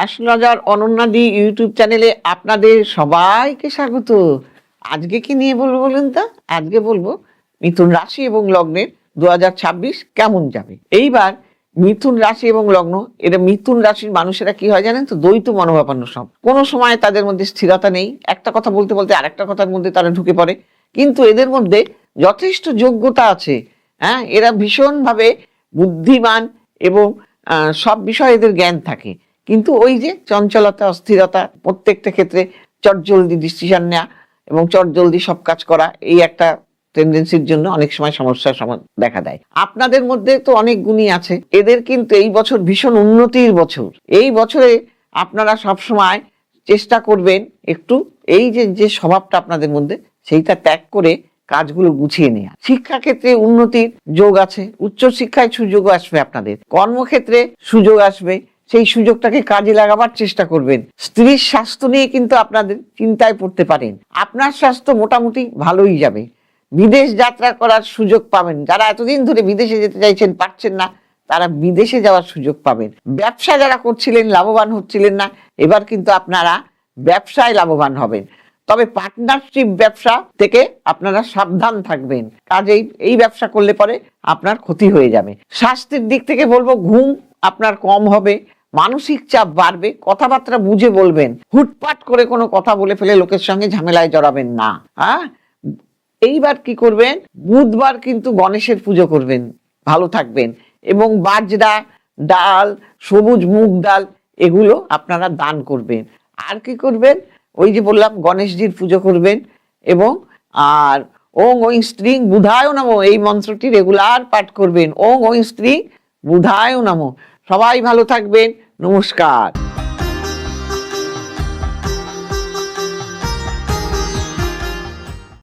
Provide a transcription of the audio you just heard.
রাসনজার অনন্যাদি YouTube চ্যানেলে আপনাদের সবাইকে স্বাগত। আজকে কি নিয়ে বলব বলুন তো? আজকে বলব মিথুন রাশি এবং লগ্নের দু হাজার ছাব্বিশ কেমন যাবে? এইবার মিথুন রাশি এবং লগ্ন এটা মিথুন রাশির মানুষেরা কি হয় জানেন তো? দ্বৈত মনোভাবান্ন সব। কোনো সময় তাদের মধ্যে স্থিরতা নেই। একটা কথা বলতে বলতে আরেকটা কথার মধ্যে তারা ঢুকে পড়ে। কিন্তু এদের মধ্যে যথেষ্ট যোগ্যতা আছে। হ্যাঁ এরা ভীষণভাবে বুদ্ধিমান এবং সব বিষয়ে এদের জ্ঞান থাকে। কিন্তু ওই যে চঞ্চলতা, অস্থিরতা প্রত্যেকটা ক্ষেত্রে চটজলদি ডিসিশন নেওয়া এবং চটজলদি সব কাজ করা, এই একটা টেন্ডেন্সির জন্য অনেক সময় সমস্যার দেখা দেয়। আপনাদের মধ্যে তো অনেক গুণই আছে। এদের কিন্তু এই বছর ভীষণ উন্নতির বছর। এই বছরে আপনারা সব সময় চেষ্টা করবেন একটু এই যে যে স্বভাবটা আপনাদের মধ্যে, সেইটা ত্যাগ করে কাজগুলো গুছিয়ে নেওয়া শিক্ষাক্ষেত্রে উন্নতির যোগ আছে। উচ্চ শিক্ষায় সুযোগ আসবে আপনাদের। কর্মক্ষেত্রে সুযোগ আসবে। সেই সুযোগটাকে কাজে লাগাবার চেষ্টা করবেন। স্ত্রীর স্বাস্থ্য নিয়ে কিন্তু আপনাদের চিন্তায় পড়তে পারেন। আপনার স্বাস্থ্য মোটামুটি ভালোই যাবে। বিদেশ যাত্রা করার সুযোগ পাবেন। যারা এতদিন ধরে বিদেশে যেতে চাইছেন পারছেন না, তারা বিদেশে যাওয়ার সুযোগ পাবেন। ব্যবসা যারা করছিলেন, লাভবান হচ্ছিলেন না, এবার কিন্তু আপনারা ব্যবসায় লাভবান হবেন। তবে পার্টনারশিপ ব্যবসা থেকে আপনারা সাবধান থাকবেন। কাজেই এই ব্যবসা করলে পরে আপনার ক্ষতি হয়ে যাবে। স্বাস্থ্যের দিক থেকে বলব, ঘুম আপনার কম হবে। মানসিক চাপ বাড়বে, কথাবার্তা বুঝে বলবেন, হুটপাট করে কোনো কথা বলে ফেলে লোকের সঙ্গে ঝামেলায় জড়াবেন না হ্যাঁ? এইবার কি করবেন? বুধবার কিন্তু গণেশের পুজো করবেন, ভালো থাকবেন। এবং বাজরা, ডাল, সবুজ মুগ ডাল, এগুলো আপনারা দান করবেন। আর কি করবেন? ওই যে বললাম, গণেশজির পুজো করবেন এবং আর ওং ওই স্ত্রী বুধায় নামো, এই মন্ত্রটি রেগুলার পাঠ করবেন। ওং ওই স্ত্রী বুধায় নামো। সবাই ভালো থাকবেন। নমস্কার।